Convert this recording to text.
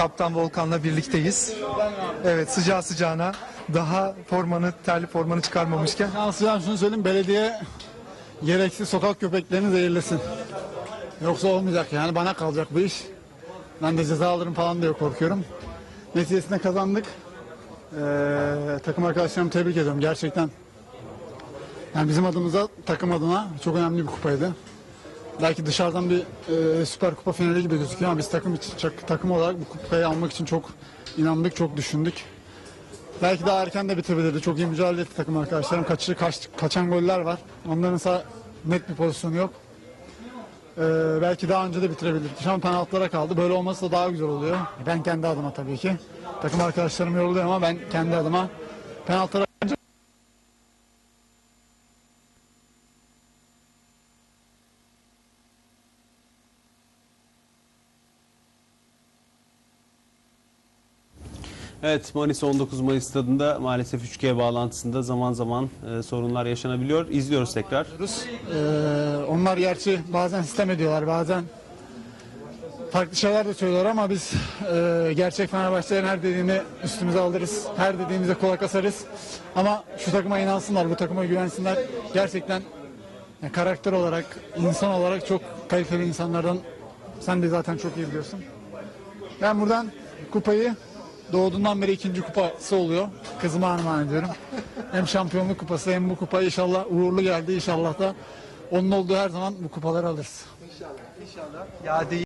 Kaptan Volkan'la birlikteyiz. Evet sıcağı sıcağına daha formanı, terli formanı çıkarmamışken. Yansıyan şunu söyleyeyim belediye gereksiz sokak köpeklerini zehirlesin. Yoksa olmayacak yani bana kalacak bu iş. Ben de ceza alırım falan diye korkuyorum. Neticesinde kazandık. Ee, takım arkadaşlarımı tebrik ediyorum gerçekten. Yani bizim adımıza takım adına çok önemli bir kupaydı. Belki dışarıdan bir e, süper kupa finali gibi gözüküyor ama biz takım için takım olarak bu kupayı almak için çok inandık, çok düşündük. Belki daha erken de bitebilirdi. Çok iyi mücadele etti takım arkadaşlarım. Kaçı, kaç, kaçan goller var. Onların ise net bir pozisyonu yok. Ee, belki daha önce de bitirebilirdi. Şu penaltılara kaldı. Böyle olması da daha güzel oluyor. Ben kendi adıma tabii ki. Takım arkadaşlarım yoruluyor ama ben kendi adıma penaltılara Evet Manisa 19 Mayıs stadında maalesef 3G bağlantısında zaman zaman e, sorunlar yaşanabiliyor. İzliyoruz tekrar. Ee, onlar gerçi bazen sistem ediyorlar, bazen farklı şeyler de söylüyorlar ama biz e, gerçek Fenerbahçelerin her dediğini üstümüze alırız. Her dediğimize kulak asarız. Ama şu takıma inansınlar, bu takıma güvensinler. Gerçekten yani karakter olarak, insan olarak çok kaliteli insanlardan sen de zaten çok iyi biliyorsun. Ben buradan kupayı doğduğundan beri ikinci kupası oluyor. Kızıma armağan ediyorum. Hem şampiyonluk kupası hem bu kupa inşallah uğurlu geldi. İnşallah da onun olduğu her zaman bu kupaları alırız. Ya değil.